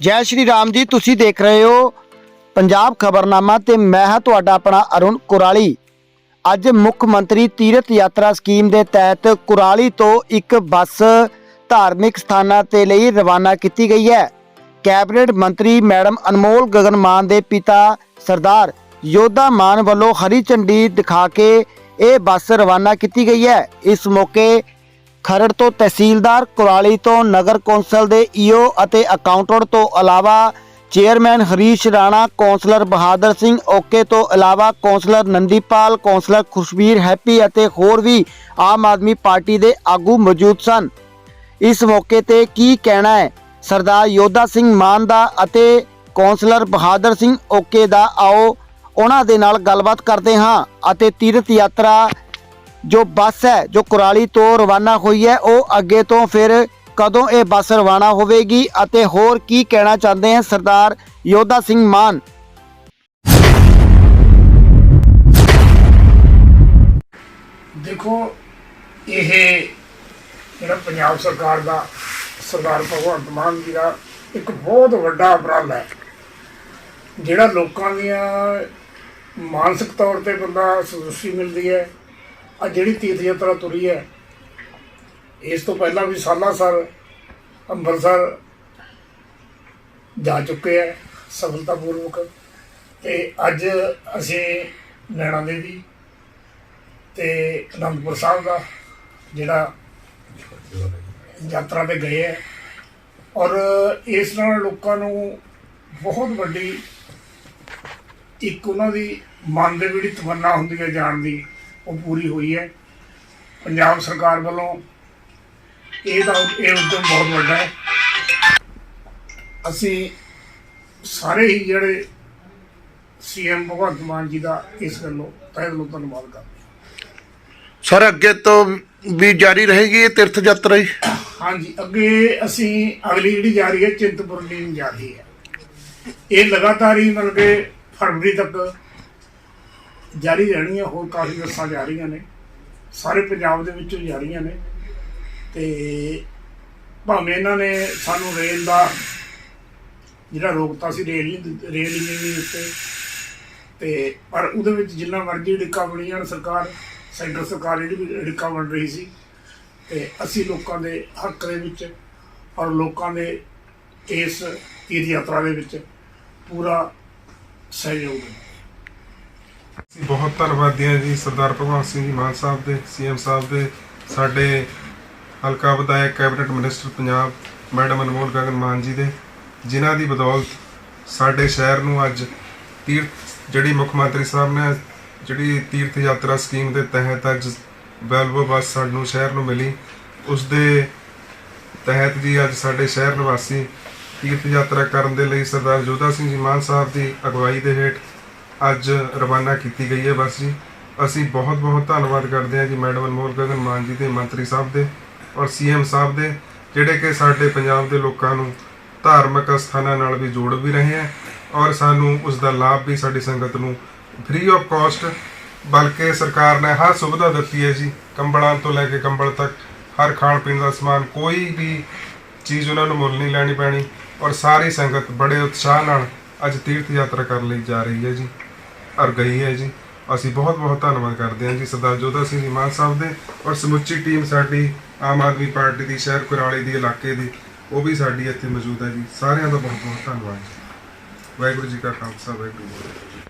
ਜੈ ਸ਼੍ਰੀ ਰਾਮ ਜੀ, ਤੁਸੀਂ ਦੇਖ ਰਹੇ ਹੋ ਪੰਜਾਬ ਖਬਰਨਾਮਾ ਤੇ ਮੈਂ ਹਾਂ ਤੁਹਾਡਾ ਆਪਣਾ ਅਰੁਣ ਕੁਰਾਲੀ। ਅੱਜ ਮੁੱਖ ਮੰਤਰੀ ਤੀਰਥ ਯਾਤਰਾ ਸਕੀਮ ਦੇ ਤਹਿਤ ਕੁਰਾਲੀ ਤੋਂ ਇੱਕ ਬੱਸ ਧਾਰਮਿਕ ਸਥਾਨਾਂ ਤੇ ਲਈ ਰਵਾਨਾ ਕੀਤੀ ਗਈ ਹੈ। ਕੈਬਨਿਟ ਮੰਤਰੀ ਮੈਡਮ ਅਨਮੋਲ ਗਗਨ ਮਾਨ ਦੇ ਪਿਤਾ ਸਰਦਾਰ ਯੋਧਾ ਮਾਨ ਵੱਲੋਂ ਹਰੀ ਝੰਡੀ ਦਿਖਾ ਕੇ ਇਹ ਬੱਸ ਰਵਾਨਾ ਕੀਤੀ ਗਈ ਹੈ। ਇਸ ਮੌਕੇ ਖਰੜ ਤੋਂ ਤਹਿਸੀਲਦਾਰ ਕੁਰਾਲੀ ਤੋਂ ਨਗਰ ਕੌਂਸਲ ਦੇ ਈਓ ਅਤੇ ਅਕਾਊਂਟੈਂਟ ਤੋਂ ਇਲਾਵਾ chairman Harish Rana, councillor Bahadur Singh okay ਤੋਂ ਇਲਾਵਾ councillor Nandipal, councillor Khushbir Happy ਅਤੇ ਹੋਰ ਵੀ ਆਮ ਆਦਮੀ ਪਾਰਟੀ ਦੇ ਆਗੂ ਮੌਜੂਦ ਸਨ। ਇਸ ਮੌਕੇ ਤੇ ਕੀ ਕਹਿਣਾ ਹੈ? ਸਰਦਾਰ ਯੋਧਾ ਸਿੰਘ ਮਾਨ ਦਾ ਅਤੇ ਕੌਂਸਲਰ ਬਹਾਦਰ ਸਿੰਘ ਓਕੇ ਦਾ ਆਓ। ਉਹਨਾਂ ਦੇ ਨਾਲ ਗੱਲਬਾਤ ਕਰਦੇ ਹਾਂ ਅਤੇ ਤੀਰਥ ਯਾਤਰਾ ਜੋ ਬੱਸ ਹੈ, ਜੋ ਕੁਰਾਲੀ ਤੋਂ ਰਵਾਨਾ ਹੋਈ ਹੈ, ਉਹ ਅੱਗੇ ਤੋਂ ਫਿਰ ਕਦੋਂ ਇਹ ਬੱਸ ਰਵਾਨਾ ਹੋਵੇਗੀ ਅਤੇ ਹੋਰ ਕੀ ਕਹਿਣਾ ਚਾਹੁੰਦੇ ਹਨ ਸਰਦਾਰ ਯੋਧਾ ਸਿੰਘ ਮਾਨ? ਦੇਖੋ, ਇਹ ਜਿਹੜਾ ਪੰਜਾਬ ਸਰਕਾਰ ਦਾ ਸਰਦਾਰ ਭਗਵੰਤ ਮਾਨ ਜੀ ਦਾ ਇੱਕ ਬਹੁਤ ਵੱਡਾ ਅਪਰਾਧ ਹੈ, ਜਿਹੜਾ ਲੋਕਾਂ ਦੀਆਂ ਮਾਨਸਿਕ ਤੌਰ ਤੇ ਬੰਦਾ ਸੰਤੁਸ਼ਟੀ ਮਿਲਦੀ ਹੈ ਆ ਜਿਹੜੀ ਤੀਰਥ ਯਾਤਰਾ ਤੁਰੀ ਹੈ, ਇਸ ਤੋਂ ਪਹਿਲਾਂ ਵੀ ਸਾਲਾ ਸਾਲ ਅੰਮ੍ਰਿਤਸਰ ਜਾ ਚੁੱਕੇ ਹੈ ਸਫਲਤਾਪੂਰਵਕ ਤੇ ਅੱਜ ਅਸੀਂ ਨੈਣਾ ਦੇਵੀ ਤੇ ਅਨੰਦਪੁਰ ਸਾਹਿਬ ਦਾ ਜਿਹੜਾ ਯਾਤਰਾ ਤੇ ਗਏ ਹੈ ਔਰ ਇਸ ਨਾਲ ਲੋਕਾਂ ਨੂੰ ਬਹੁਤ ਵੱਡੀ ਇੱਕ ਉਹਨਾਂ ਦੀ ਮਨ ਦੇ ਵਿੱਚ ਤਮੰਨਾ ਹੁੰਦੀ ਹੈ ਜਾਣ ਦੀ। ਉਹ ਪੂਰੀ ਹੋਈ ਹੈ। ਪੰਜਾਬ ਸਰਕਾਰ ਵੱਲੋਂ ਇਹ ਦਾ ਇਹ ਉਦਮ ਬਹੁਤ ਵੱਡਾ ਹੈ। ਅਸੀਂ ਸਾਰੇ ਹੀ ਜਿਹੜੇ ਸੀਐਮ ਭਗਵੰਤ ਮਾਨ ਜੀ ਦਾ ਇਸ ਗੱਲੋਂ ਤਹਿ ਦਿਲੋਂ ਧੰਨਵਾਦ ਕਰਦੇ ਹਾਂ। ਸਰ ਅੱਗੇ ਤੋਂ ਵੀ ਜਾਰੀ ਰਹੇਗੀ ਇਹ ਤੀਰਥ ਯਾਤਰਾ ਜੀ? ਹਾਂਜੀ ਅੱਗੇ ਅਸੀਂ ਅਗਲੀ ਜਿਹੜੀ ਜਾ ਰਹੀ ਹੈ ਚਿੰਤਪੁਰਨੀ ਨੂੰ ਜਾ ਰਹੀ ਹੈ। ਇਹ ਲਗਾਤਾਰ ਹੀ ਮਤਲਬ ਕਿ ਫਰਵਰੀ ਤੱਕ ਜਾਰੀ ਰਹਿਣੀ ਹੈ ਹੋਰ ਕਾਫੀ ਬੱਸਾਂ ਜਾ ਰਹੀਆਂ ਨੇ। ਸਾਰੇ ਪੰਜਾਬ ਦੇ ਵਿੱਚੋਂ ਜਾ ਰਹੀਆਂ ਨੇ। ਤੇ ਭਾਵੇਂ ਇਹਨਾਂ ਨੇ ਸਾਨੂੰ ਰੇਲ ਦਾ ਜਿਹੜਾ ਰੋਕਤਾ ਸੀ, ਰੇਲ ਨਹੀਂ ਰੇਲ ਹੀ ਉੱਤੇ ਤੇ ਪਰ ਉਹਦੇ ਵਿੱਚ ਜਿੰਨਾ ਮਰਜ਼ੀ ਡਿੱਕਾ ਬਣੀਆਂ ਸਰਕਾਰ, ਸੈਂਟਰ ਸਰਕਾਰ ਜਿਹੜੀ ਵੀ ਡਿੱਕਾ ਬਣ ਰਹੀ ਸੀ। ਤੇ ਅਸੀਂ ਲੋਕਾਂ ਦੇ ਹੱਕ ਦੇ ਵਿੱਚ ਔਰ ਲੋਕਾਂ ਦੇ ਇਸ ਤੀਰਥ ਯਾਤਰਾ ਦੇ ਵਿੱਚ ਪੂਰਾ ਸਹਿਯੋਗ ਹੈ ਅਸੀਂ ਬਹੁਤ ਧੰਨਵਾਦੀ ਹਾਂ ਜੀ ਸਰਦਾਰ ਭਗਵੰਤ ਸਿੰਘ ਜੀ ਮਾਨ ਸਾਹਿਬ ਦੇ, ਸੀਐਮ ਸਾਹਿਬ ਦੇ, ਸਾਡੇ ਹਲਕਾ ਵਿਧਾਇਕ cabinet minister Punjab madam Anmol Gagan Mann ji ਦੇ, ਜਿਨ੍ਹਾਂ ਦੀ ਬਦੌਲਤ ਸਾਡੇ ਸ਼ਹਿਰ ਨੂੰ ਅੱਜ ਤੀਰਥ, ਜਿਹੜੀ ਮੁੱਖ ਮੰਤਰੀ ਸਾਹਿਬ ਨੇ ਜਿਹੜੀ ਤੀਰਥ ਯਾਤਰਾ ਸਕੀਮ ਦੇ ਤਹਿਤ ਅੱਜ ਵੈਲਵੋ ਬੱਸ ਸਾਨੂੰ ਸ਼ਹਿਰ ਨੂੰ ਮਿਲੀ, ਉਸ ਦੇ ਤਹਿਤ ਜੀ ਅੱਜ ਸਾਡੇ ਸ਼ਹਿਰ ਨਿਵਾਸੀ ਤੀਰਥ ਯਾਤਰਾ ਕਰਨ ਦੇ ਲਈ ਸਰਦਾਰ ਜੋਧਾ ਸਿੰਘ ਜੀ ਮਾਨ ਸਾਹਿਬ ਦੀ ਅਗਵਾਈ ਦੇ ਹੇਠ ਅੱਜ ਰਵਾਨਾ ਕੀਤੀ ਗਈ ਹੈ। ਬੱਸ ਜੀ, ਅਸੀਂ ਬਹੁਤ ਬਹੁਤ ਧੰਨਵਾਦ ਕਰਦੇ ਹਾਂ ਜੀ ਮੈਡਮ ਅਨਮੋਲ ਗਗਨ ਮਾਨ ਜੀ ਦੇ ਮੰਤਰੀ ਸਾਹਿਬ ਦੇ ਔਰ ਸੀਐਮ ਸਾਹਿਬ ਦੇ, ਜਿਹੜੇ ਕਿ ਸਾਡੇ ਪੰਜਾਬ ਦੇ ਲੋਕਾਂ ਨੂੰ ਧਾਰਮਿਕ ਸਥਾਨਾਂ ਨਾਲ ਵੀ ਜੋੜ ਵੀ ਰਹੇ ਹੈ ਔਰ ਸਾਨੂੰ ਉਸ ਦਾ ਲਾਭ ਵੀ ਸਾਡੀ ਸੰਗਤ ਨੂੰ ਫ੍ਰੀ ਆਫ ਕਾਸਟ ਬਲਕਿ ਸਰਕਾਰ ਨੇ ਹਰ ਸੁਵਿਧਾ ਦਿੱਤੀ ਹੈ ਜੀ, ਕੰਬਲਾਂ ਤੋਂ ਲੈ ਕੇ ਕੰਬਲ ਤੱਕ, ਹਰ ਖਾਣ ਪੀਣ ਦਾ ਸਮਾਨ, ਕੋਈ ਵੀ ਚੀਜ਼ ਉਹਨਾਂ ਨੂੰ ਮੁੱਲ ਨਹੀਂ ਲੈਣੀ ਪੈਣੀ ਔਰ ਸਾਰੀ ਸੰਗਤ ਬੜੇ ਉਤਸ਼ਾਹ ਨਾਲ ਅੱਜ ਤੀਰਥ ਯਾਤਰਾ ਕਰਨ ਲਈ ਜਾ ਰਹੀ ਹੈ ਜੀ। ਔਰ ਗਈ ਹੈ ਜੀ। ਅਸੀਂ ਬਹੁਤ ਬਹੁਤ ਧੰਨਵਾਦ ਕਰਦੇ ਹਾਂ ਜੀ ਸਰਦਾਰ ਜੋਧਾ ਸਿੰਘ ਜੀ ਮਾਨ ਸਾਹਿਬ ਦੇ ਔਰ ਸਮੁੱਚੀ ਟੀਮ ਸਾਡੀ ਆਮ ਆਦਮੀ ਪਾਰਟੀ ਦੀ, ਸ਼ਹਿਰ ਕੁਰਾਲੀ ਦੀ, ਇਲਾਕੇ ਦੀ, ਉਹ ਵੀ ਸਾਡੀ ਇੱਥੇ ਮੌਜੂਦ ਹੈ ਜੀ। ਸਾਰਿਆਂ ਦਾ ਬਹੁਤ ਬਹੁਤ ਧੰਨਵਾਦ ਵਾਹਿਗੁਰੂ ਜੀ ਕਾ ਖਾਲਸਾ, ਵਾਹਿਗੁਰੂ ਜੀ